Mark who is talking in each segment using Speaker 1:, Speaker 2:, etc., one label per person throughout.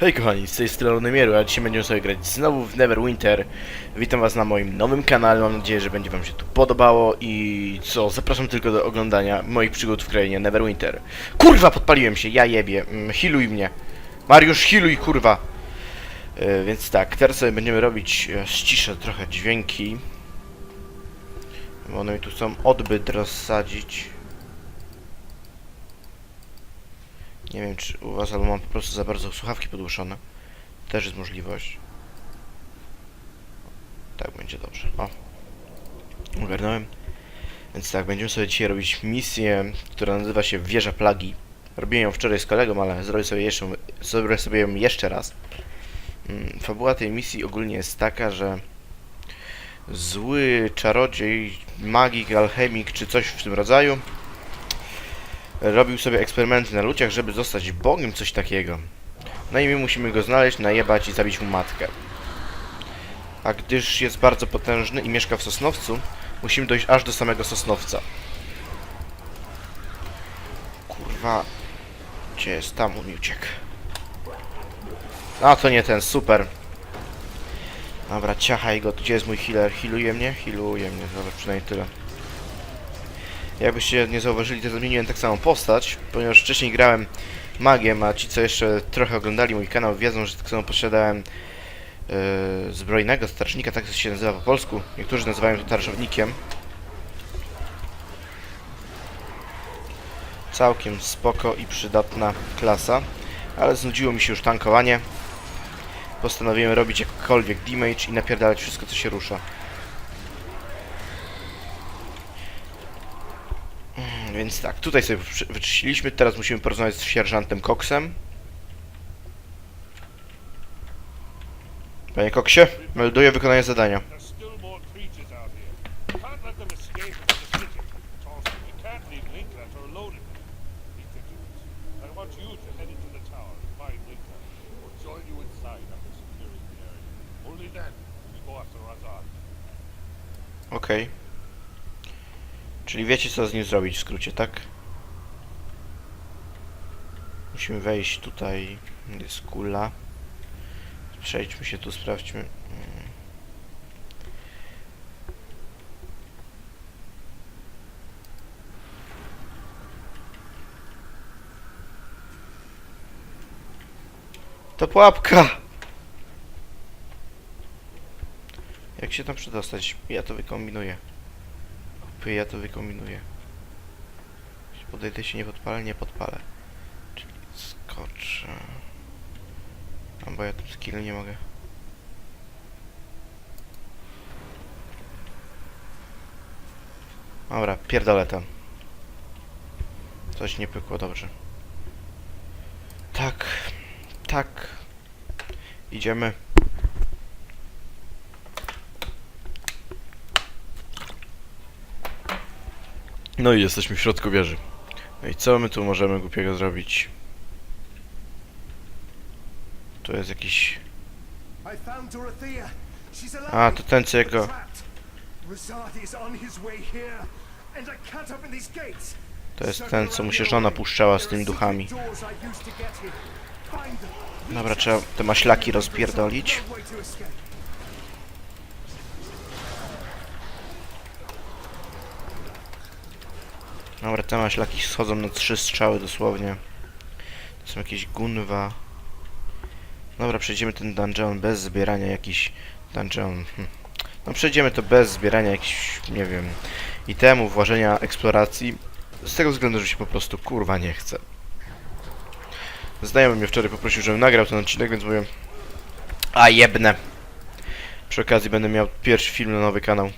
Speaker 1: Hej kochani, z tej strony Mieru, a dzisiaj będziemy sobie grać znowu w Neverwinter. Witam was na moim nowym kanale, mam nadzieję, że będzie wam się tu podobało i co, zapraszam tylko do oglądania moich przygód w krainie Neverwinter. Kurwa, podpaliłem się, ja jebie, mm, mnie. Mariusz, healuj, kurwa. E, więc tak, teraz sobie będziemy robić, e, ściszę trochę dźwięki. Bo one mi tu chcą odbyt rozsadzić. Nie wiem czy u was, albo mam po prostu za bardzo słuchawki podłuszone. Też jest możliwość. Tak będzie dobrze. O. Ogarnąłem. Więc tak, będziemy sobie dzisiaj robić misję, która nazywa się Wieża Plagi. Robiłem ją wczoraj z kolegą, ale zrobię sobie, jeszcze, zrobię sobie ją jeszcze raz. Mm, Fabuła tej misji ogólnie jest taka, że zły czarodziej, magik, alchemik czy coś w tym rodzaju robił sobie eksperymenty na ludziach, żeby zostać bogiem, coś takiego. No i my musimy go znaleźć, najebać i zabić mu matkę. A gdyż jest bardzo potężny i mieszka w Sosnowcu, musimy dojść aż do samego Sosnowca. Kurwa... Gdzie jest? Tam on uciekł. A, to nie ten, super. Dobra, ciachaj go. Gdzie jest mój healer? Healuje mnie? Healuje mnie, dobra, przynajmniej tyle. Jakbyście nie zauważyli, to zmieniłem tak samą postać, ponieważ wcześniej grałem magiem, a ci co jeszcze trochę oglądali mój kanał wiedzą, że tak samo posiadałem yy, zbrojnego strażnika, tak się nazywa po polsku. Niektórzy nazywają to tarczownikiem. Całkiem spoko i przydatna klasa, ale znudziło mi się już tankowanie. Postanowiłem robić jakkolwiek damage i napierdalać wszystko co się rusza. Więc tak, tutaj sobie wyczyściliśmy, teraz musimy porozmawiać z sierżantem Coxem. Panie Coxie, melduję wykonanie zadania.
Speaker 2: There's still
Speaker 1: Czyli wiecie co z nim zrobić w skrócie, tak? Musimy wejść tutaj. Jest kula. Przejdźmy się tu, sprawdźmy. Mm. To pułapka! Jak się tam przedostać? Ja to wykombinuję. Kupię, ja to wykombinuję. Podejdę się nie podpalę, nie podpalę. Czyli skoczę. A bo ja tym skill nie mogę. Dobra, pierdolę tam. Coś nie pykło dobrze. Tak, tak. Idziemy. No i jesteśmy w środku wieży. No i co my tu możemy głupiego zrobić? Tu jest jakiś... A, to ten co jego... To jest ten, co mu się żona puszczała z tymi duchami. Dobra, trzeba te maślaki rozpierdolić.
Speaker 3: No way to escape.
Speaker 1: Dobra, te maślaki schodzą na trzy strzały dosłownie. To są jakieś gunwa. Dobra, przejdziemy ten dungeon bez zbierania jakichś... Dungeon... Hm. No przejdziemy to bez zbierania jakichś, nie wiem, itemów, włażenia eksploracji. Z tego względu, że się po prostu kurwa nie chce. Znajomy mnie wczoraj poprosił, żebym nagrał ten odcinek, więc mówię... A jebne! Przy okazji będę miał pierwszy film na nowy kanał.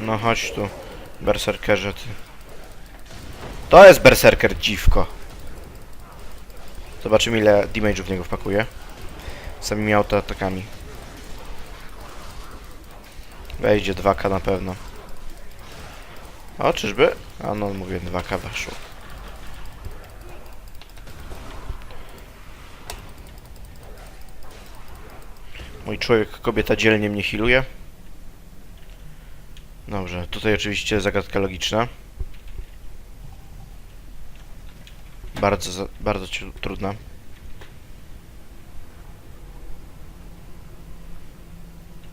Speaker 1: No chodź tu, berserkerze ty. To jest berserker dziwko. Zobaczymy ile damage'u w niego wpakuje. Samymi autoatakami. Wejdzie 2k na pewno. O, czyżby? A no, mówię 2k weszło. Mój człowiek, kobieta dzielnie mnie healuje. Dobrze, tutaj oczywiście zagadka logiczna. Bardzo, bardzo trudna.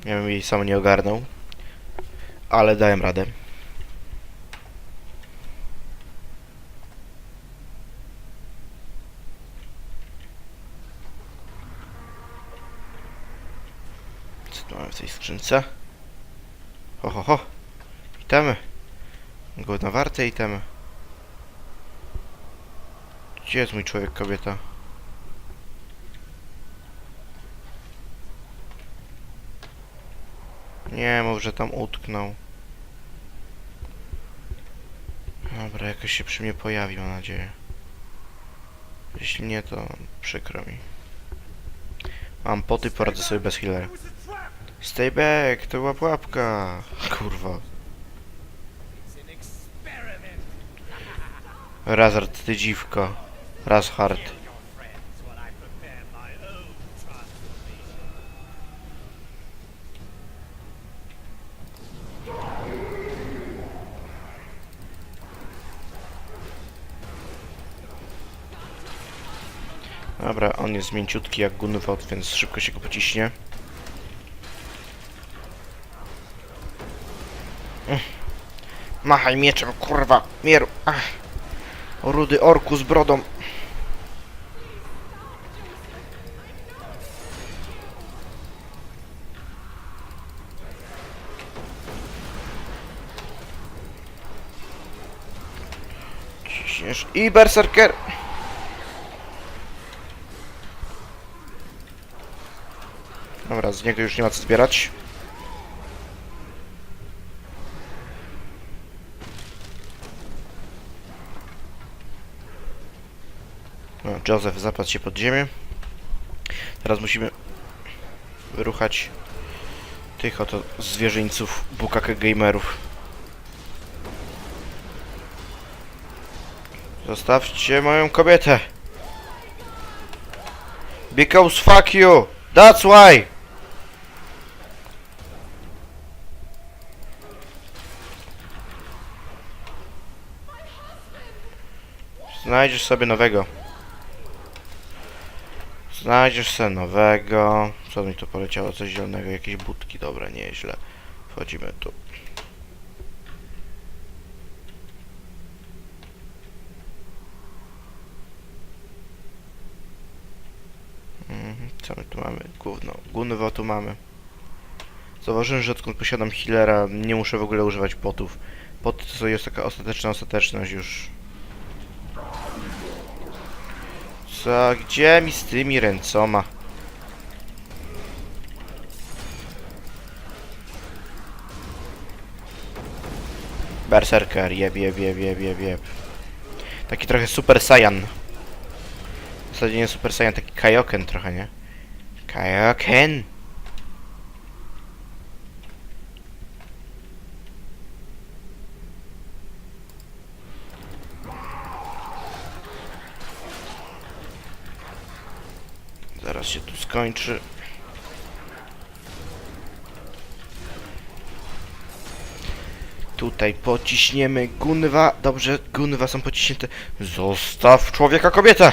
Speaker 1: Ja bym jej sam nie ogarnął. Ale dałem radę. Co tu mamy w tej skrzynce? Ho, ho, ho. Itemy. Głodna warte itemy. Gdzie jest mój człowiek, kobieta? Nie, mów, że tam utknął. Dobra, jakoś się przy mnie pojawi, mam nadzieję. Jeśli nie, to przykro mi. Mam poty, poradzę sobie bez healera. Stay back, to była pułapka. Kurwa. Razard, ty dziwko. Razhard. Dobra, on jest mięciutki jak Gunwald, więc szybko się go pociśnie. Machaj mieczem, kurwa, mieru. Ach. Rudy orku z brodą. I berserker. Dobra, z niego już nie ma co zbierać. Joseph zapadł się pod ziemię. Teraz musimy wyruchać tych oto zwierzyńców bukake gamerów. Zostawcie moją kobietę. Because fuck you. That's why. Znajdziesz sobie nowego. Znajdziesz sobie nowego. Co mi tu poleciało? Coś zielonego, jakieś budki. Dobra, nieźle. Wchodzimy tu. Mhm, Co my tu mamy? Gówno. Gunwo tu mamy. Zauważyłem, że odkąd posiadam healera, nie muszę w ogóle używać potów. Poty to jest taka ostateczna ostateczność już. Co? Gdzie mi z tymi ręcoma? Berserker, jeb, jeb, jeb, jeb, jeb, jeb. Taki trochę Super Saiyan. W zasadzie nie Super Saiyan, taki Kaioken trochę, nie? Kaioken! Zaraz skończy. Tutaj pociśniemy gunwa. Dobrze, gunwa są pociśnięte. Zostaw człowieka kobietę!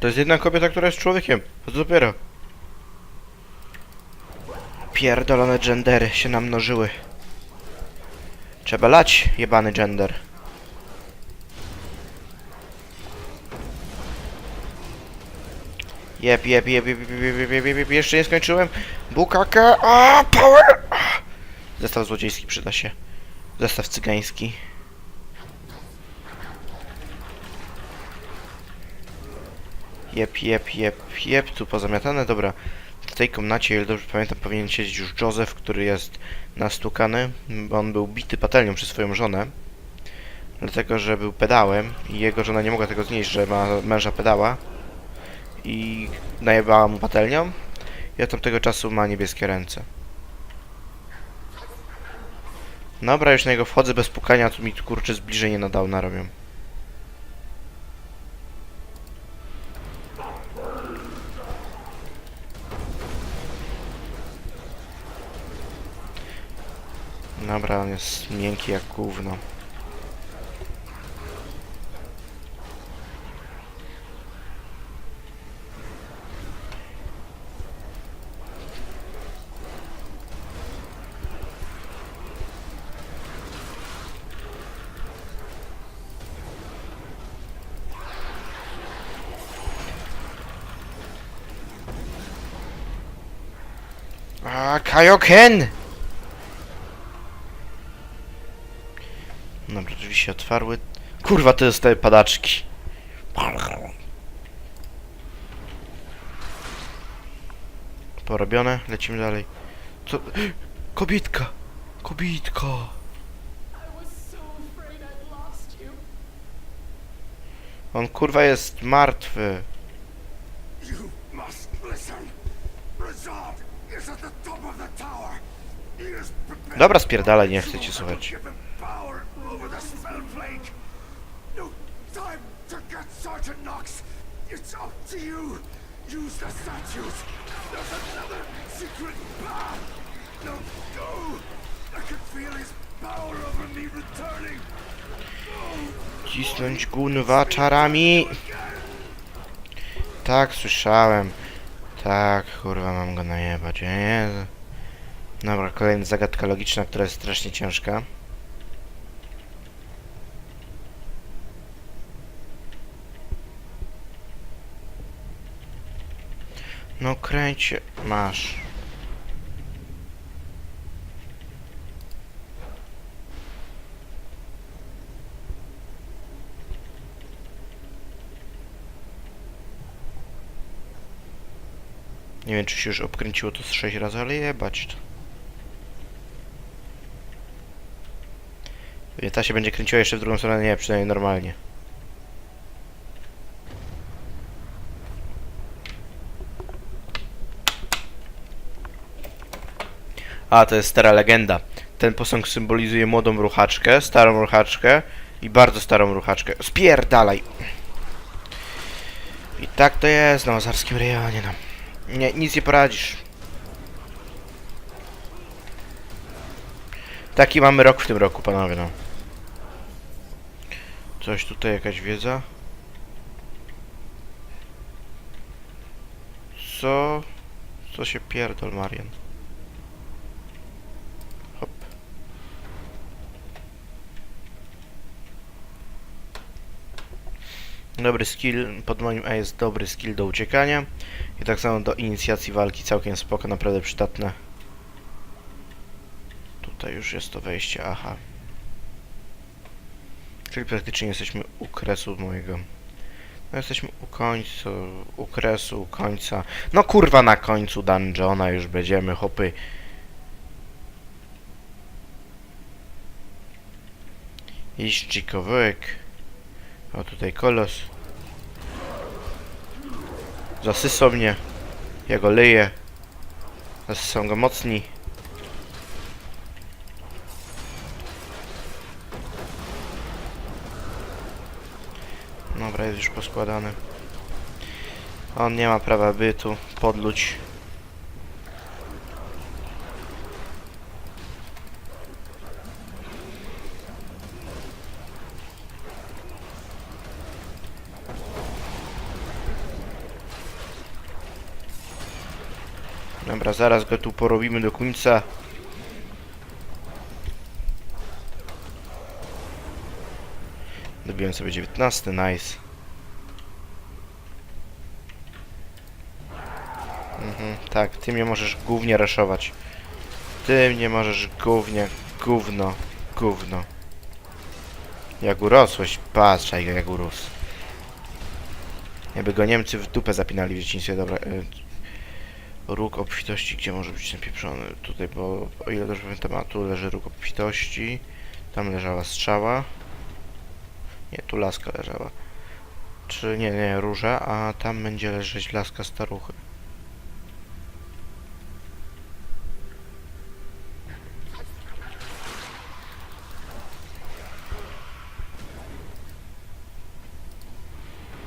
Speaker 1: To jest jedna kobieta, która jest człowiekiem. To dopiero. Pierdolone gendery się namnożyły. Trzeba lać, jebany gender. Jeb, jeb, jeb, jeb, jeb, jeb, jeb, jeb, jeb, jeszcze nie skończyłem. Bukaka, a power! Ah. Zestaw złodziejski przyda się. Zestaw cygański. Jep, jep, jep, jep, tu pozamiatane, dobra. W tej komnacie, ile dobrze pamiętam, powinien siedzieć już Joseph, który jest nastukany, bo on był bity patelnią przez swoją żonę. Dlatego, że był pedałem i jego żona nie mogła tego znieść, że ma męża pedała. I najebała mu patelnią. I od tamtego czasu ma niebieskie ręce. Dobra, już na niego wchodzę bez pukania, tu mi kurczę zbliżenie na downa robią. Dobra, on jest miękki jak gówno. A, Kajoken! Dobra, drzwi się otwarły. Kurwa, to jest te padaczki. Porobione, lecimy dalej. Co?
Speaker 4: Lost you.
Speaker 1: On kurwa jest martwy.
Speaker 3: You must listen. Razad
Speaker 1: Dobra, spierdalaj, nie chcę cię słuchać. Cisnąć gunwa czarami. Tak, słyszałem. Tak, kurwa, mam go najebać. Jezu. Dobra, kolejna zagadka logiczna, która jest strasznie ciężka. No kręcie. Masz. Nie wiem, czy się już obkręciło to z 6 razy, ale jebać to. Ta się będzie kręciła jeszcze w drugą stronę, nie, przynajmniej normalnie. A, to jest stara legenda. Ten posąg symbolizuje młodą ruchaczkę, starą ruchaczkę i bardzo starą ruchaczkę. Spierdalaj! I tak to jest na ozarskim rejonie, no. Nie, nic nie poradzisz. Taki mamy rok w tym roku, panowie, no. Coś tutaj, jakaś wiedza? Co? Co się pierdol, Marian? Dobry skill, pod moim A jest dobry skill do uciekania. I tak samo do inicjacji walki całkiem spoko, naprawdę przydatne. Tutaj już jest to wejście, aha. Czyli praktycznie jesteśmy u kresu mojego. No jesteśmy u końca, u kresu, u końca. No kurwa na końcu dungeona już będziemy, hopy. Iść kawałek. O tutaj kolos. Zasysał mnie. Ja go leję. Zasysam go mocniej. Dobra, jest już poskładany. On nie ma prawa bytu. Podluć. Dobra, zaraz go tu porobimy do końca. Dobiłem sobie 19, nice. Mhm, tak, ty mnie możesz głównie raszować. Ty mnie możesz głównie, gówno, gówno. Jak urosłeś, patrz jak, urósł. Jakby go Niemcy w dupę zapinali w dzieciństwie, dobra. Róg obfitości, gdzie może być napieprzony? Tutaj, bo o ile dobrze pamiętam, a tu leży róg obfitości. Tam leżała strzała. Nie, tu laska leżała. Czy nie, nie, róża, a tam będzie leżeć laska staruchy.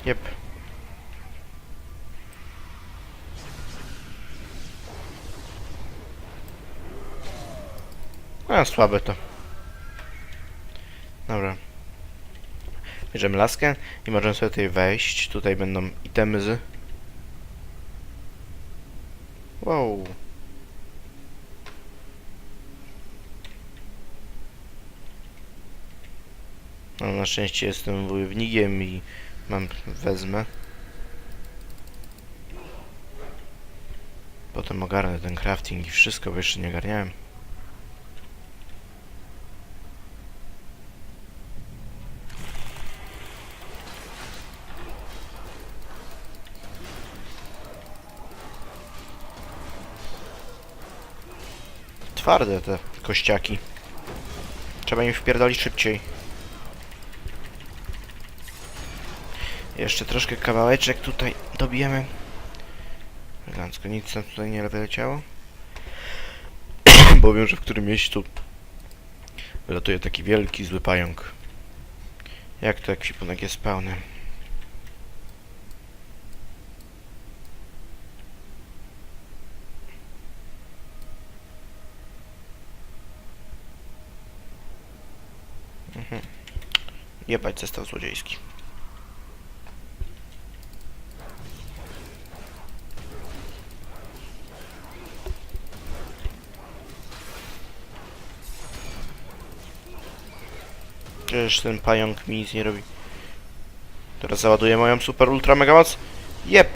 Speaker 1: Jep. A, słabe to. Dobra. Bierzemy laskę i możemy sobie tutaj wejść. Tutaj będą itemy z... Wow. No, na szczęście jestem wojownikiem i mam... wezmę. Potem ogarnę ten crafting i wszystko, bo jeszcze nie ogarniałem. Twarde te kościaki. Trzeba im wpierdolić szybciej. Jeszcze troszkę kawałeczek tutaj dobijemy. Elegancko, nic nam tutaj nie wyleciało. Bo wiem, że w którym miejscu wylatuje taki wielki, zły pająk. Jak to ekwipunek jest pełny? Jebać zestaw złodziejski. Przecież ten pająk mi nic nie robi. Teraz załaduję moją super ultra mega moc. Jep!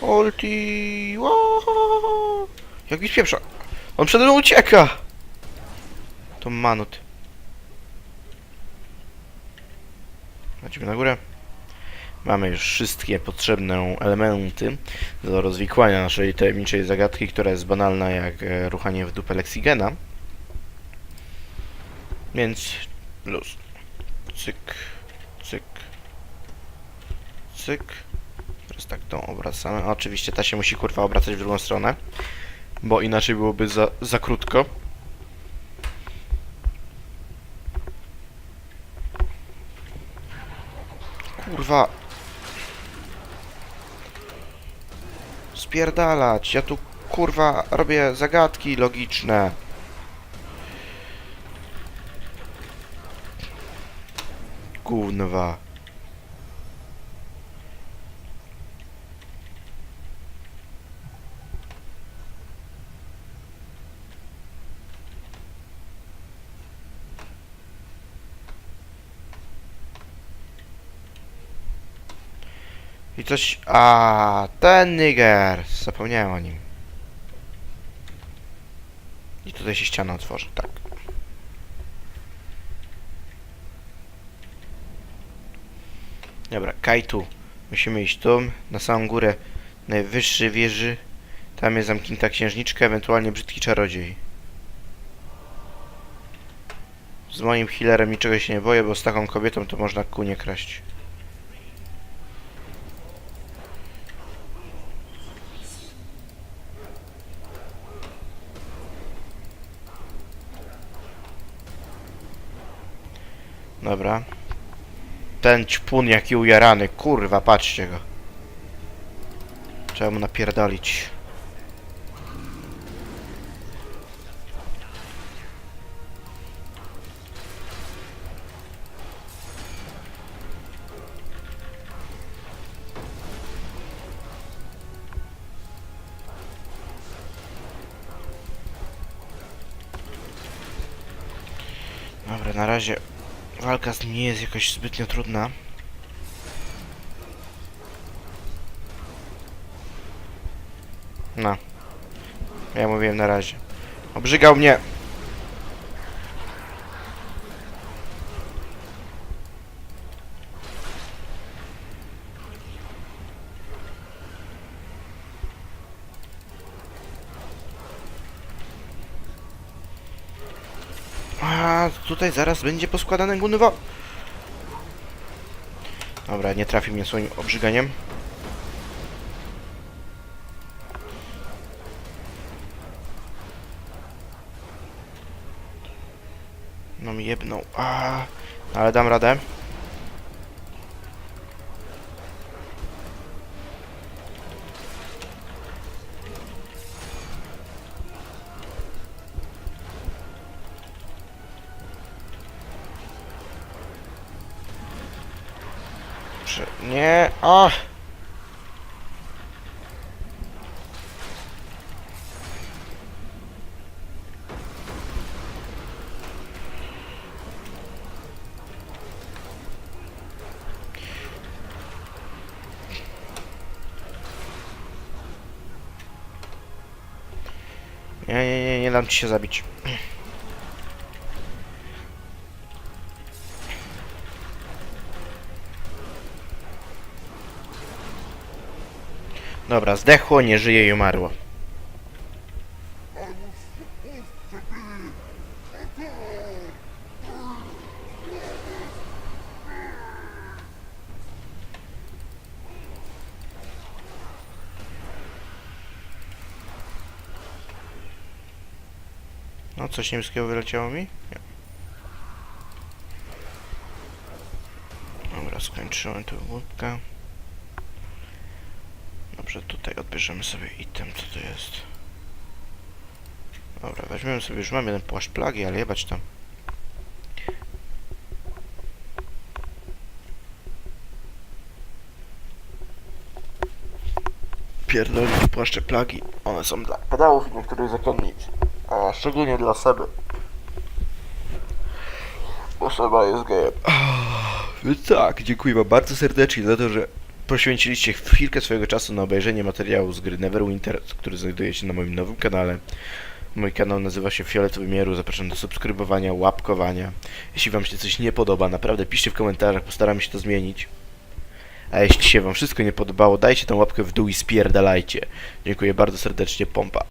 Speaker 1: Ulti! Wow! Jak mi! On przede mną ucieka! To manut. Lecimy na górę. Mamy już wszystkie potrzebne elementy do rozwikłania naszej tajemniczej zagadki, która jest banalna jak e, ruchanie w dupę Lexigena. Więc luz. Cyk, cyk, cyk. Teraz tak tą obracamy. Oczywiście ta się musi kurwa obracać w drugą stronę, bo inaczej byłoby za, za krótko. Kurwa, spierdalać. Ja tu kurwa robię zagadki logiczne. Gównowa. I coś... A ten nigger! Zapomniałem o nim. I tutaj się ściana otworzy, tak. Dobra, Kajtu. Musimy iść tu, na samą górę najwyższej wieży. Tam jest zamknięta księżniczka, ewentualnie brzydki czarodziej. Z moim healerem niczego się nie boję, bo z taką kobietą to można kunie kraść. Dobra. Ten ćpun jaki ujarany, kurwa, patrzcie go. Trzeba mu napierdolić. Walka z nim nie jest jakoś zbytnio trudna. No. Ja mówiłem na razie. Obrzygał mnie! A tutaj zaraz będzie poskładane gunwo. Dobra, nie trafi mnie swoim obrzyganiem. No mi jebnął. A, ale dam radę. Nie, a! Nie, nie, nie, nie dam ci się zabić. Dobra, zdechło, nie żyje i umarło. No, coś niebieskiego wyleciało mi? Nie. Dobra, skończyłem tę łódkę. Dobrze, tutaj odbierzemy sobie item, co to jest. Dobra, weźmiemy sobie, już mam jeden płaszcz plagi, ale jebać tam. Pierdolić płaszcze plagi, one są dla pedałów niektórych zakonnic, a szczególnie dla Seby. Bo Seba jest gejem. Więc tak, dziękuję wam bardzo serdecznie za to, że poświęciliście chwilkę swojego czasu na obejrzenie materiału z gry Neverwinter, który znajduje się na moim nowym kanale. Mój kanał nazywa się Fioletowy Mieru, zapraszam do subskrybowania, łapkowania. Jeśli wam się coś nie podoba, naprawdę piszcie w komentarzach, postaram się to zmienić. A jeśli się wam wszystko nie podobało, dajcie tą łapkę w dół i spierdalajcie. Dziękuję bardzo serdecznie, pompa.